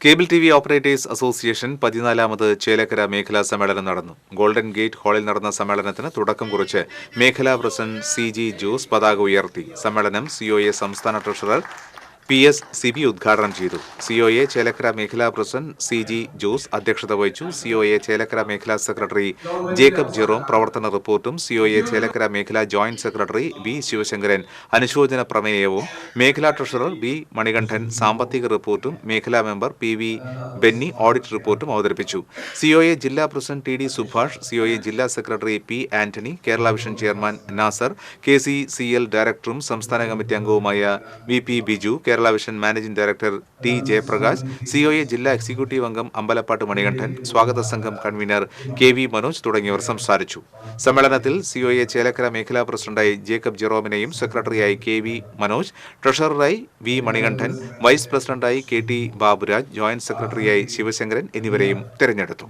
Cable T V operators association പതിനാലാമത് Chelakkara മേഖലാ സമ്മേളനം നടന്നു. ഗോൾഡൻ ഗേറ്റ് ഹാളിൽ നടന്ന സമ്മേളനത്തിന് തുടക്കം കുറിച്ച് മേഖലാ പ്രസിഡന്റ് സി ജി ജോസ് പതാക ഉയർത്തി. സമ്മേളനം സിഒഎ സംസ്ഥാന ട്രഷറർ പി എസ് സിബി ഉദ്ഘാടനം ചെയ്തു. സിഒഎ ചേലക്കര മേഖലാ പ്രസിഡന്റ് സി ജി ജോസ് അധ്യക്ഷത വഹിച്ചു. സിഒഎ ചേലക്കര മേഖലാ സെക്രട്ടറി ജേക്കബ് ജെറോം പ്രവർത്തന റിപ്പോർട്ടും സിഒഎ ചേലക്കര മേഖലാ ജോയിന്റ് സെക്രട്ടറി വി ശിവശങ്കരൻ അനുശോചന പ്രമേയവും മേഖലാ ട്രഷറർ ബി മണികണ്ഠൻ സാമ്പത്തിക റിപ്പോർട്ടും മേഖലാ member P V Benny audit റിപ്പോർട്ടും അവതരിപ്പിച്ചു. സിഒഎ ജില്ലാ president T D Subhash COA ജില്ലാ secretary P Antony Kerala vision chairman Nasar K C C L ഡയറക്ടറും സംസ്ഥാന കമ്മിറ്റി അംഗവുമായ V P Biju Kerala vision managing director T Jayaprakash COA ജില്ലാ executive അംഗം അമ്പലപ്പാട്ട് മണികണ്ഠൻ സ്വാഗത സംഘം കൺവീനർ കെ വി മനോജ് തുടങ്ങിയവർ സംസാരിച്ചു. സമ്മേളനത്തിൽ സിഒഎ ചേലക്കര മേഖലാ പ്രസിഡന്റായി ജേക്കബ് ജെറോമിനെയും സെക്രട്ടറിയായി കെ വി മനോജ് ട്രഷററായി വി മണികണ്ഠൻ വൈസ് പ്രസിഡന്റായി കെ ടി ബാബുരാജ് ജോയിന്റ് സെക്രട്ടറിയായി ശിവശങ്കരൻ എന്നിവരെയും തെരഞ്ഞെടുത്തു.